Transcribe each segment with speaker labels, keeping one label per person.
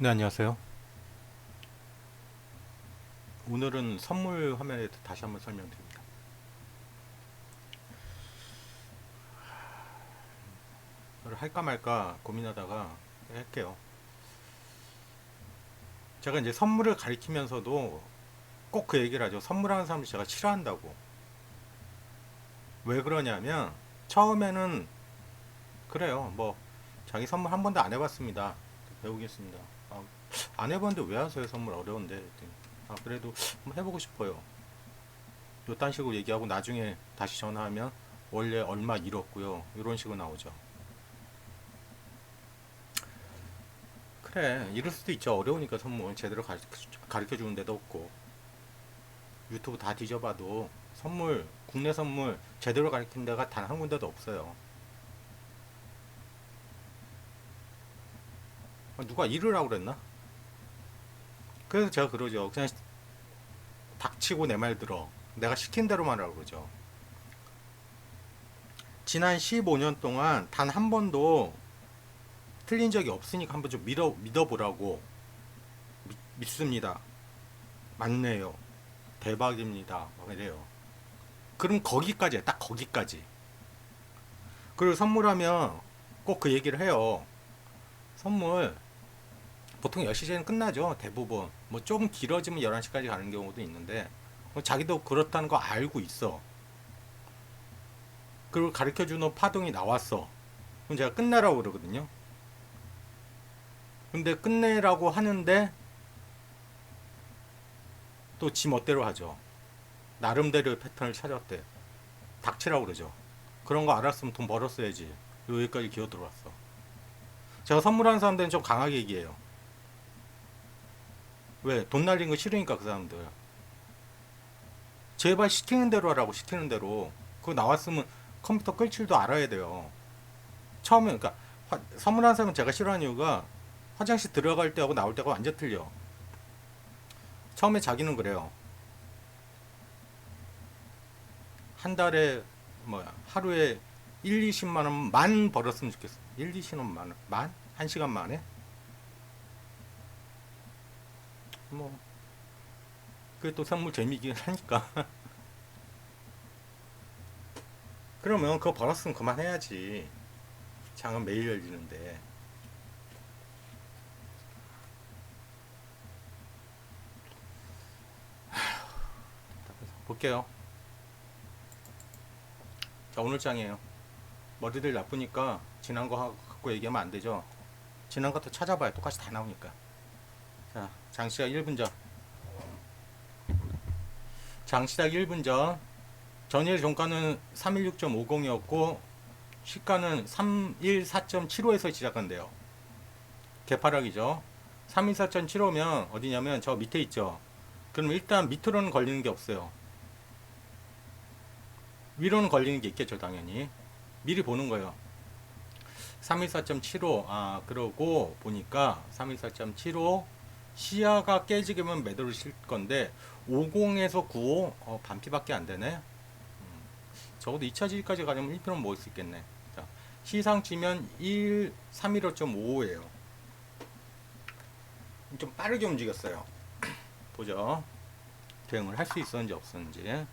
Speaker 1: 네, 안녕하세요. 오늘은 선물 화면에 다시 한번 설명드립니다. 할까 말까 고민하다가 할게요. 제가 이제 선물을 가리키면서도 꼭 그 얘기를 하죠. 선물하는 사람을 제가 싫어한다고. 왜 그러냐면 처음에는 그래요. 뭐 자기 선물 한 번도 안 해봤습니다. 배우겠습니다. 아, 안 해봤는데 왜 하세요? 선물 어려운데. 아, 그래도 한번 해보고 싶어요. 요딴 식으로 얘기하고 나중에 다시 전화하면 원래 얼마 잃었고요. 이런 식으로 나오죠. 그래, 이럴 수도 있죠. 어려우니까 선물 제대로 가르쳐 주는 데도 없고. 유튜브 다 뒤져봐도 선물, 국내 선물 제대로 가르친 데가 단 한 군데도 없어요. 아, 누가 이르라고 그랬나? 그래서 제가 그러죠. 그냥 닥치고 내 말 들어. 내가 시킨 대로만 하라고 그러죠. 지난 15년 동안 단 한 번도 틀린 적이 없으니까 한번 좀 믿어, 믿어보라고. 믿, 믿습니다. 맞네요. 대박입니다. 막 이래요. 그럼 거기까지야. 딱 거기까지. 그리고 선물하면 꼭 그 얘기를 해요. 선물 보통 10시에는 끝나죠. 대부분. 뭐 조금 길어지면 11시까지 가는 경우도 있는데 뭐 자기도 그렇다는 거 알고 있어. 그리고 가르쳐 주는 파동이 나왔어. 그럼 제가 끝내라고 그러거든요. 근데 끝내라고 하는데 또 지 멋대로 하죠. 나름대로의 패턴을 찾았대. 닥치라고 그러죠. 그런 거 알았으면 돈 벌었어야지. 여기까지 기어 들어왔어. 제가 선물하는 사람들은 좀 강하게 얘기해요. 왜? 돈 날린 거 싫으니까 그 사람들. 제발 시키는 대로 하라고 시키는 대로. 그거 나왔으면 컴퓨터 끌 줄도 알아야 돼요. 처음에 그러니까 화- 선물하는 사람은 제가 싫어하는 이유가 화장실 들어갈 때하고 나올 때가 완전 틀려. 처음에 자기는 그래요. 한 달에 뭐야 하루에 1, 20만 원만 벌었으면 좋겠어. 1, 20만 원 만? 한 시간 만에? 뭐 그게 또 선물 재미있긴 하니까. 그러면 그거 벌었으면 그만해야지. 장은 매일 열리는데. 볼게요. 자, 오늘 장이에요. 머리들 나쁘니까 지난 거 갖고 얘기하면 안 되죠. 지난 것도 찾아봐야 똑같이 다 나오니까. 자, 장시작 1분 전. 장시작 1분 전. 전일 종가는 316.50이었고 시가는 314.75에서 시작한대요. 개파락이죠. 314.75면 어디냐면 저 밑에 있죠. 그럼 일단 밑으로는 걸리는 게 없어요. 위로는 걸리는 게 있겠죠, 당연히. 미리 보는 거예요. 314.75, 아, 그러고 보니까 314.75 시야가 깨지게면 매도를 실 건데 50에서 95 어, 반피밖에 안 되네. 음, 적어도 2차 지지까지 가려면 1표는 모을 수 있겠네. 자, 시상 치면 1 315.55예요. 좀 빠르게 움직였어요. 보죠. 대응을 할 수 있었는지 없었는지.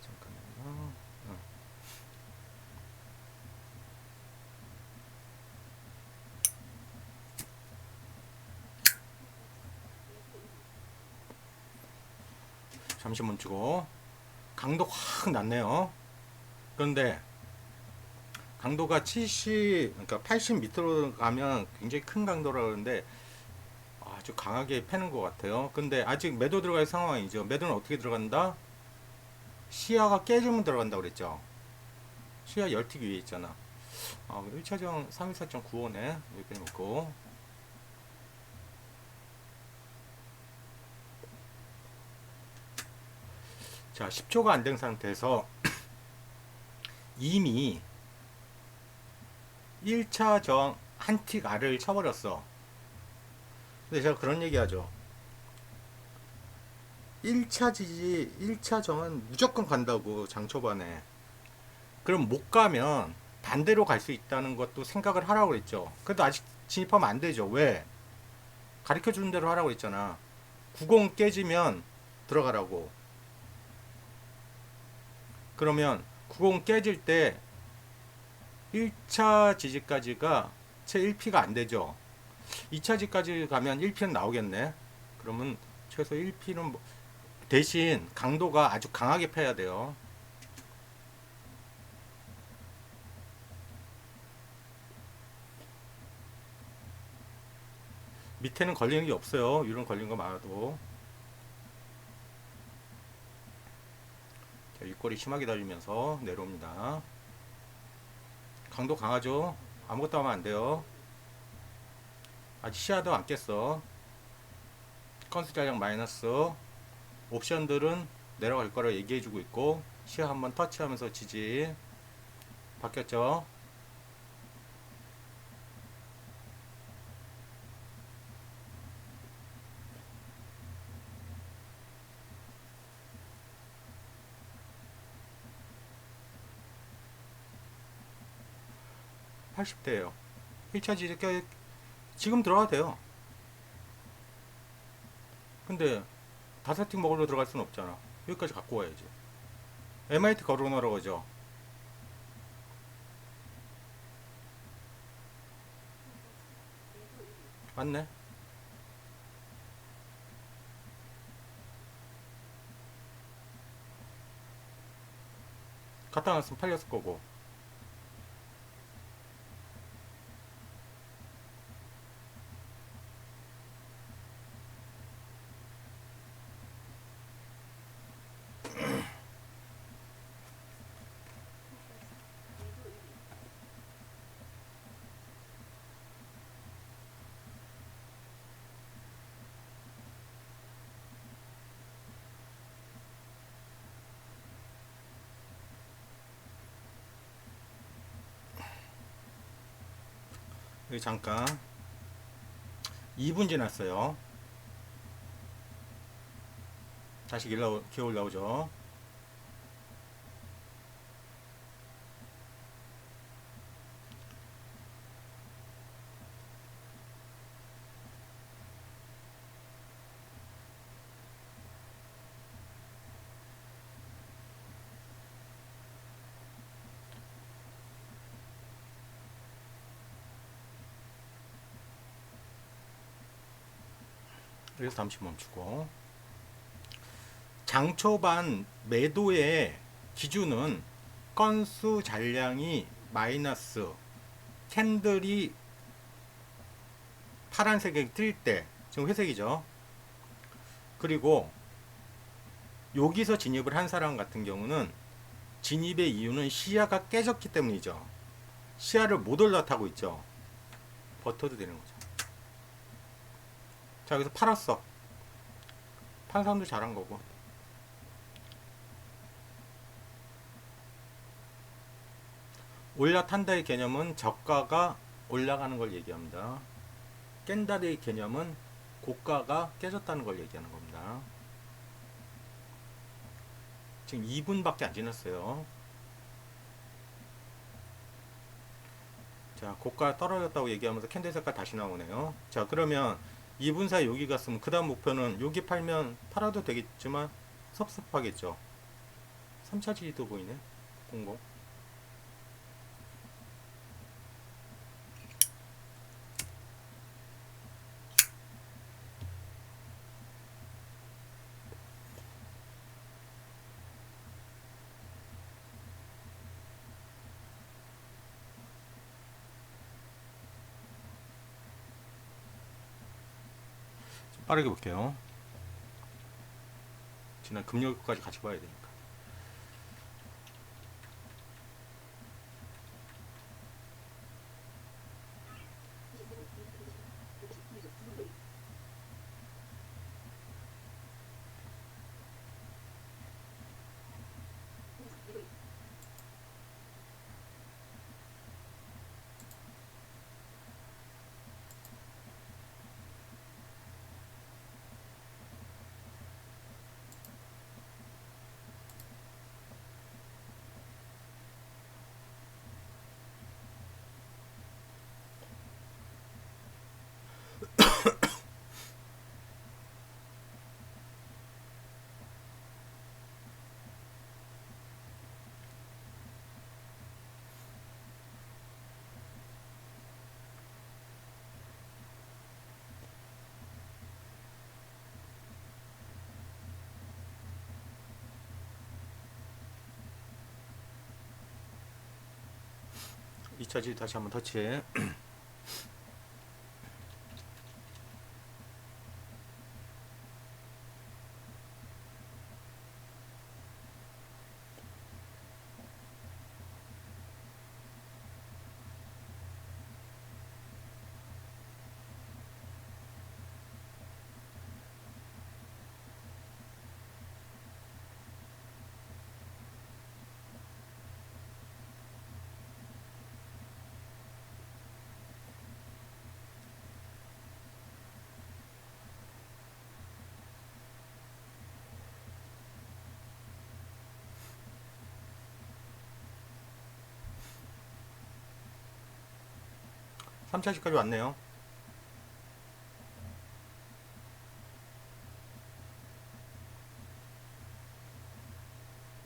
Speaker 1: 잠깐만요. 어. 잠시 멈추고 강도 확 낮네요. 그런데 강도가 70, 그러니까 80 밑으로 가면 굉장히 큰 강도라 그러는데 아주 강하게 패는 것 같아요. 근데 아직 매도 들어갈 상황이죠. 매도는 어떻게 들어간다? 시야가 깨지면 들어간다고 그랬죠. 시야 열틱 위에 있잖아. 아, 1차전 314.95네. 여기까지 놓고. 자, 10초가 안 된 상태에서 이미 1차전 한틱 R을 쳐버렸어. 근데 제가 그런 얘기 하죠. 1차 지지 1차 정은 무조건 간다고 장 초반에. 그럼 못 가면 반대로 갈 수 있다는 것도 생각을 하라고 그랬죠. 그래도 아직 진입하면 안 되죠. 왜? 가르쳐 주는 대로 하라고 했잖아. 90 깨지면 들어가라고 그러면 90 깨질 때 1차 지지까지가 채 1피가 안 되죠 2차 지까지 가면 1피는 나오겠네 그러면 최소 1피는 뭐 대신 강도가 아주 강하게 패야 돼요. 밑에는 걸리는 게 없어요. 이런 걸린 거 많아도. 자, 윗골이 심하게 달리면서 내려옵니다. 강도 강하죠? 아무것도 하면 안 돼요. 아직 시야도 안 깼어. 건수 잔량 마이너스 옵션들은 내려갈 거라 얘기해주고 있고 시야 한번 터치하면서 지지 바뀌었죠 (80대예요) 1차 지지 껴 지금 들어가도 돼요 근데 다섯 팀 먹으러 들어갈 수는 없잖아. 여기까지 갖고 와야지. MIT 걸어놓으라고 그죠? 맞네. 갖다 놨으면 팔렸을 거고. 여기 잠깐 2분 지났어요. 다시 기어 기어 올라오죠. 그래서 잠시 멈추고. 장초반 매도의 기준은 건수 잔량이 마이너스 캔들이 파란색이 뜰 때 지금 회색이죠. 그리고 여기서 진입을 한 사람 같은 경우는 진입의 이유는 시야가 깨졌기 때문이죠. 시야를 못 올라타고 있죠. 버텨도 되는 거죠 자 여기서 팔았어. 판 사람도 잘한 거고. 올라탄다의 개념은 저가가 올라가는 걸 얘기합니다. 깬다의 개념은 고가가 깨졌다는 걸 얘기하는 겁니다. 지금 2분밖에 안 지났어요. 자 고가 떨어졌다고 얘기하면서 캔들 색깔 다시 나오네요. 자 그러면 2분 사이 여기 갔으면 그 다음 목표는 여기 팔면 팔아도 되겠지만 섭섭하겠죠. 3차 지지도 보이네. 공고 빠르게 볼게요. 지난 금요일까지 같이 봐야 되니 2차 지 다시 한번 터치. 삼차시까지 왔네요.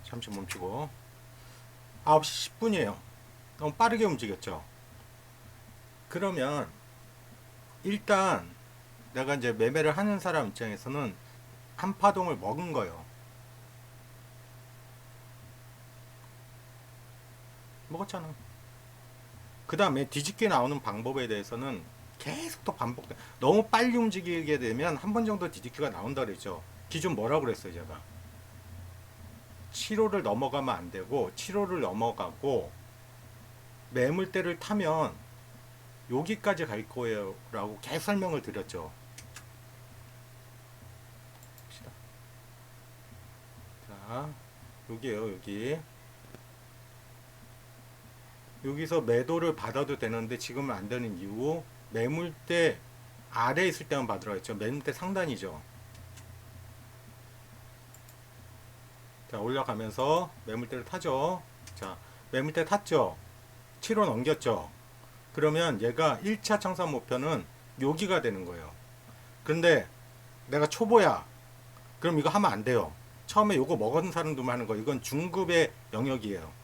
Speaker 1: 잠시 멈추고 9시 10분이에요. 너무 빠르게 움직였죠. 그러면 일단 내가 이제 매매를 하는 사람 입장에서는 한 파동을 먹은 거예요. 먹었잖아. 그 다음에 뒤집게 나오는 방법에 대해서는 계속 또 반복돼. 너무 빨리 움직이게 되면 한 번 정도 뒤집기가 나온다 그랬죠. 기존 뭐라고 그랬어요, 제가? 7호를 넘어가면 안 되고 7호를 넘어가고 매물대를 타면 여기까지 갈 거예요 라고 계속 설명을 드렸죠 봅시다. 자 여기에요 여기 여기서 매도를 받아도 되는데 지금은 안 되는 이유 매물대 아래에 있을 때만 받으라 했죠. 매물대 상단이죠. 자 올라가면서 매물대를 타죠. 자 매물대 탔죠. 7호 넘겼죠. 그러면 얘가 1차 청산 목표는 여기가 되는 거예요. 근데 내가 초보야. 그럼 이거 하면 안 돼요. 처음에 요거 먹은 사람들만 하는 거. 이건 중급의 영역이에요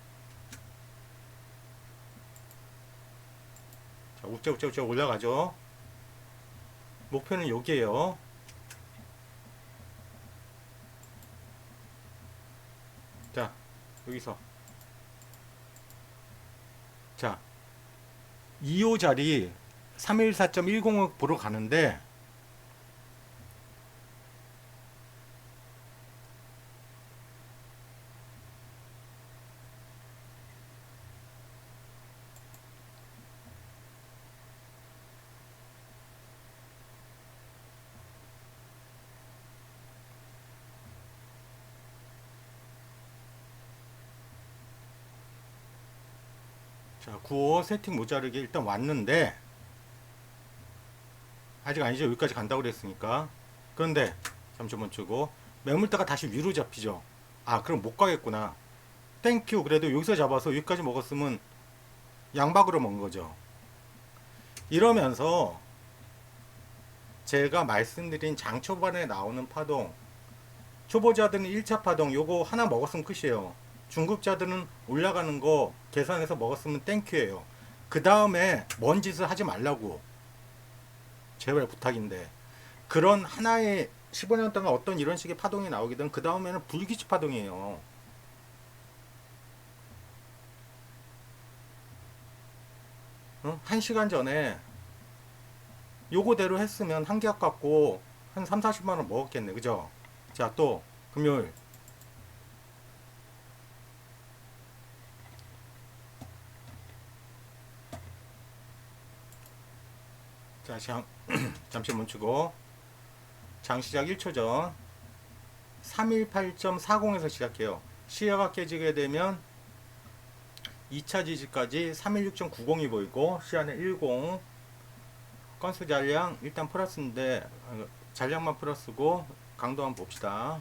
Speaker 1: 자 우째우째우째 올라가죠. 목표는 여기에요. 자 여기서. 자 2호 자리 314.10을 보러 가는데 자 9호 세팅 모자르게 일단 왔는데 아직 아니죠? 여기까지 간다고 그랬으니까. 그런데 잠시 멈추고 매물대가 다시 위로 잡히죠? 아 그럼 못 가겠구나. 땡큐. 그래도 여기서 잡아서 여기까지 먹었으면 양박으로 먹은 거죠. 이러면서 제가 말씀드린 장 초반에 나오는 파동 초보자들은 1차 파동 요거 하나 먹었으면 끝이에요 중급자들은 올라가는 거 계산해서 먹었으면 땡큐예요. 그 다음에 먼 짓을 하지 말라고. 제발 부탁인데. 그런 하나의 15년 동안 어떤 이런 식의 파동이 나오기든 그 다음에는 불규칙 파동이에요. 어? 한 시간 전에 요거대로 했으면 한개 아깝고 한 3, 40만 원 먹었겠네. 그죠? 자 또 금요일 자 장, 잠시 멈추고. 장 시작 1초 전. 318.40에서 시작해요. 시야가 깨지게 되면 2차 지지까지 316.90이 보이고 시야는 10 건수 잔량 일단 플러스인데 어, 잔량만 플러스고 강도 한번 봅시다.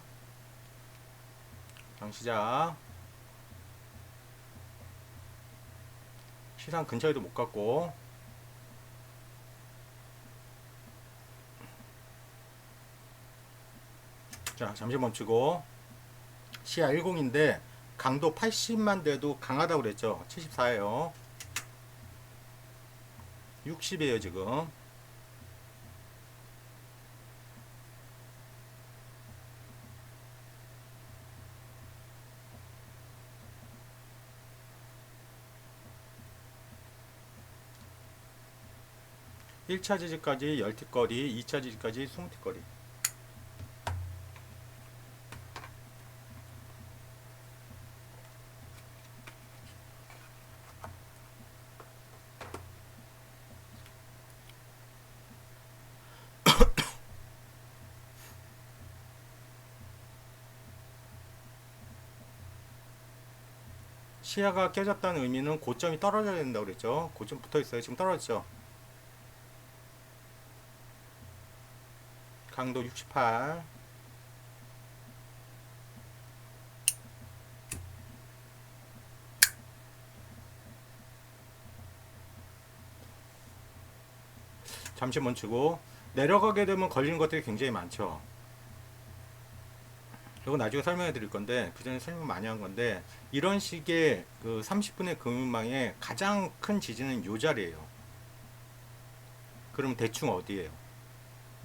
Speaker 1: 장 시작. 시상 근처에도 못 갔고 자 잠시 멈추고. 시야 10인데 강도 80만 돼도 강하다고 그랬죠. 74예요. 60이에요 지금. 1차 지지까지 10티거리, 2차 지지까지 20티거리. 시야가 깨졌다는 의미는 고점이 떨어져야 된다고 그랬죠. 고점 붙어 있어요. 지금 떨어졌죠. 강도 68. 잠시 멈추고 내려가게 되면 걸리는 것들이 굉장히 많죠. 이거 나중에 설명해 드릴 건데 그 전에 설명 많이 한 건데 이런 식의 그 30분의 금융망의 가장 큰 지진은 요 자리예요. 그럼 대충 어디예요?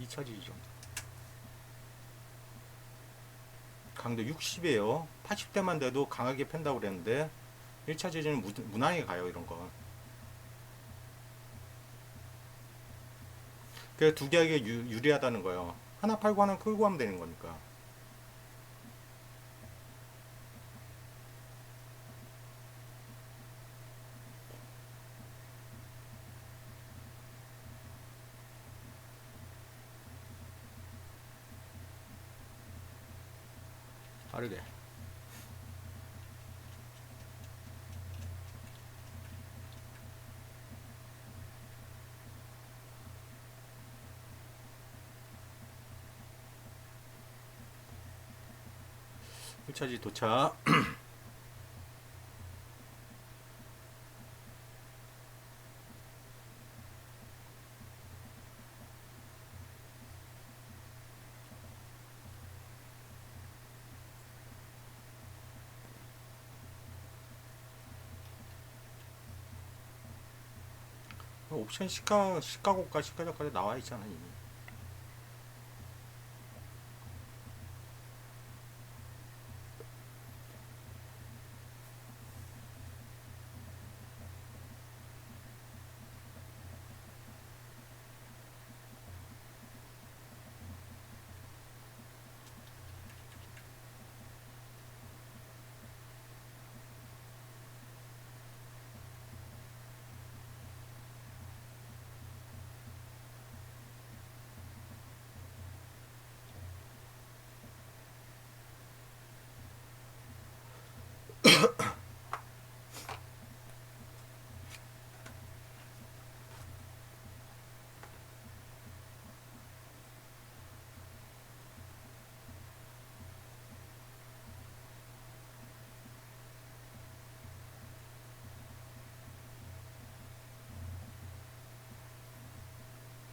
Speaker 1: 2차 지지 정도. 강도 60이에요. 80대만 돼도 강하게 팬다고 그랬는데 1차 지진은 무, 무난하게 가요 이런 거. 그래서 두 개에게 유, 유리하다는 거예요. 하나 팔고 하나 끌고 하면 되는 거니까. 빠르게. 일차지 도착. 옵션 시가 시가고가 시가저가에 나와 있잖아 이미.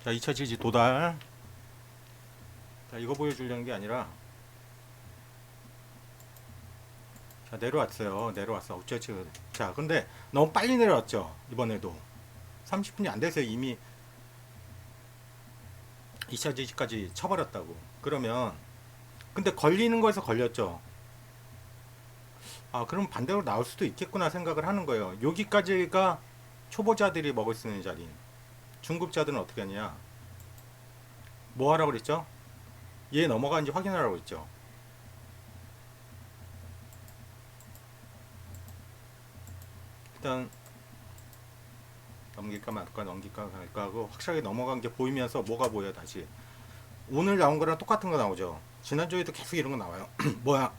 Speaker 1: 자, 2차 지지 도달. 자, 이거 보여주려는 게 아니라. 자, 내려왔어요. 내려왔어. 어쩌지. 자, 근데 너무 빨리 내려왔죠. 이번에도. 30분이 안 돼서 이미 2차 지지까지 쳐버렸다고. 그러면, 근데 걸리는 거에서 걸렸죠. 아, 그럼 반대로 나올 수도 있겠구나 생각을 하는 거예요. 여기까지가 초보자들이 먹을 수 있는 자리. 중급자들은 어떻게 하냐? 뭐 하라고 그랬죠? 얘 넘어가는지 확인하라고 했죠. 일단 넘길까 말까 넘길까 말까 하고 확실하게 넘어간 게 보이면서 뭐가 보여 다시 오늘 나온 거랑 똑같은 거 나오죠. 지난주에도 계속 이런 거 나와요. 뭐야?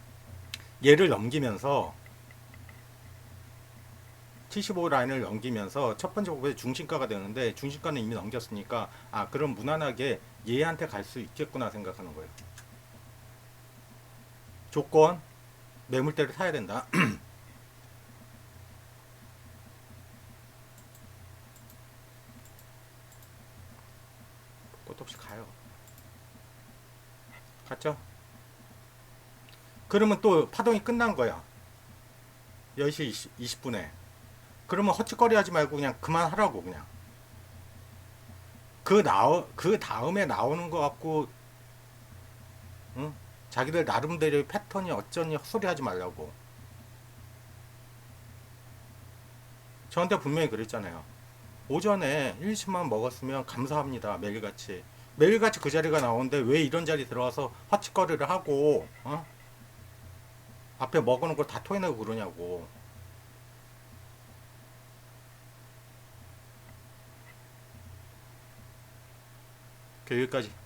Speaker 1: 얘를 넘기면서 75 라인을 넘기면서 첫 번째 곡에 중심가가 되는데 중심가는 이미 넘겼으니까 아 그럼 무난하게 얘한테 갈 수 있겠구나 생각하는 거예요. 조건 매물대를 사야 된다. 것도 없이 가요. 갔죠? 그러면 또 파동이 끝난 거야. 10시 20, 20분에. 그러면 헛짓거리 하지 말고 그냥 그만하라고 그냥 그 나오 그 다음에 나오는 거 갖고 응? 자기들 나름대로의 패턴이 어쩌니 헛소리 하지 말라고 저한테 분명히 그랬잖아요 오전에 1시만 먹었으면 감사합니다. 매일같이. 매일같이 그 자리가 나오는데 왜 이런 자리 들어와서 허치거리를 하고 어? 앞에 먹어놓은 걸 다 토해내고 그러냐고. 오케이, 여기까지.